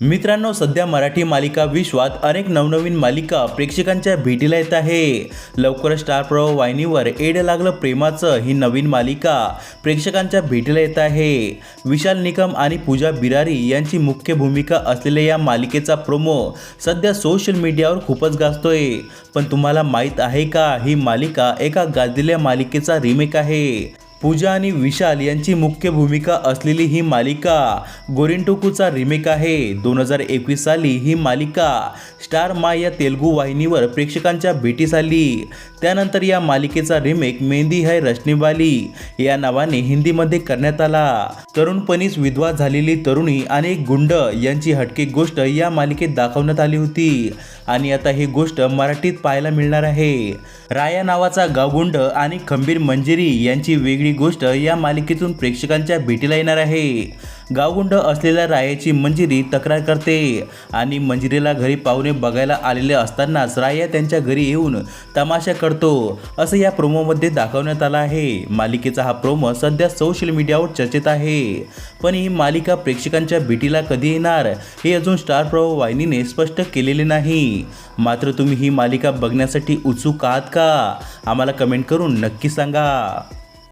मित्रांनो सध्या मराठी मालिका विश्वात अनेक नवनवीन मालिका प्रेक्षकांच्या भेटीला येत आहे. लवकरच स्टार प्रवाह वाहिनीवर एड लागलं प्रेमाचं ही नवीन मालिका प्रेक्षकांच्या भेटीला येत आहे. विशाल निकम आणि पूजा बिरारी यांची मुख्य भूमिका असलेल्या या मालिकेचा प्रोमो सध्या सोशल मीडियावर खूपच गाजतोय. पण तुम्हाला माहीत आहे का ही मालिका एका गाजलेल्या मालिकेचा रिमेक आहे. पूजा आणि विशाल यांची मुख्य भूमिका असलेली ही मालिका गोरिंटोकूचा रिमेक आहे. दोन हजार एकवीस साली ही मालिका स्टार माय या तेलुगू वाहिनीवर प्रेक्षकांच्या भेटीस आली. त्यानंतर या मालिकेचा रिमेक मेहंदी है रश्नीवाली या नावाने हिंदीमध्ये करण्यात आला. तरुणपणीच विधवा झालेली तरुणी आणि एक गुंड यांची हटके गोष्ट या मालिकेत दाखवण्यात आली होती. आणि आता ही गोष्ट मराठीत पाहायला मिळणार आहे. राया नावाचा गावगुंड आणि खंबीर मंजिरी यांची वेगळी गोष्ट या मालिकेतून प्रेक्षकांच्या भेटीला येणार आहे. गावगुंड असलेल्या रायाची मंजिरी तक्रार करते आणि मंजिरीला घरी पाहुणे बघायला आलेले असतानाच राया त्यांच्या घरी येऊन तमाशा करतो. असं या प्रोमोमध्ये दाखवण्यात आलं आहे. मालिकेचा हा प्रोमो सध्या सोशल मीडियावर चर्चेत आहे. पण ही मालिका प्रेक्षकांच्या भेटीला कधी येणार हे अजून स्टार प्रभाव वाहिनीने स्पष्ट केलेले नाही. मात्र तुम्ही ही मालिका बघण्यासाठी उत्सुक आहात का? आम्हाला कमेंट करून नक्की सांगा.